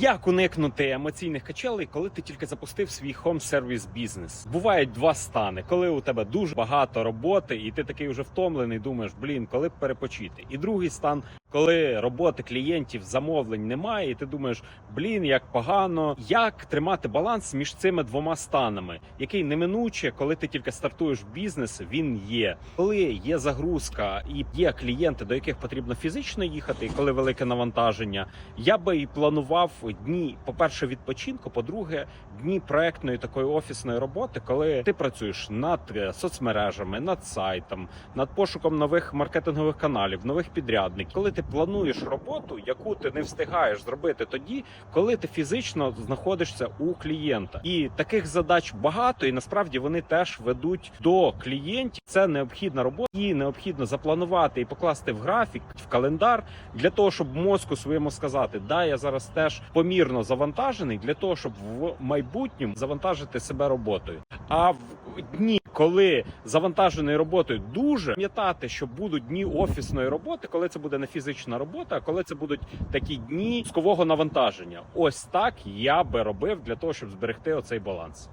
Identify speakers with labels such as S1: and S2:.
S1: Як уникнути емоційних качелей, коли ти тільки запустив свій хом сервіс бізнес? Бувають два стани, коли у тебе дуже багато роботи, і ти такий вже втомлений, думаєш, блін, коли б перепочити. І другий стан, коли роботи клієнтів, замовлень немає, і ти думаєш, блін, як погано. Як тримати баланс між цими двома станами, який неминуче, коли ти тільки стартуєш бізнес, він є. Коли є загрузка і є клієнти, до яких потрібно фізично їхати, і коли велике навантаження, я би і планував дні, по-перше, відпочинку, по-друге, дні проектної такої офісної роботи, коли ти працюєш над е, соцмережами, над сайтом, над пошуком нових маркетингових каналів, нових підрядників, коли ти плануєш роботу, яку ти не встигаєш зробити тоді, коли ти фізично знаходишся у клієнта, і таких задач багато, і насправді вони теж ведуть до клієнтів. Це необхідна робота, її необхідно запланувати і покласти в графік, в календар для того, щоб мозку своєму сказати, да, я зараз теж помірно завантажений, для того, щоб в майбутньому завантажити себе роботою. А в дні, коли завантажений роботою, дуже пам'ятати, що будуть дні офісної роботи, коли це буде не фізична робота, а коли це будуть такі дні скового навантаження. Ось так я би робив для того, щоб зберегти оцей баланс.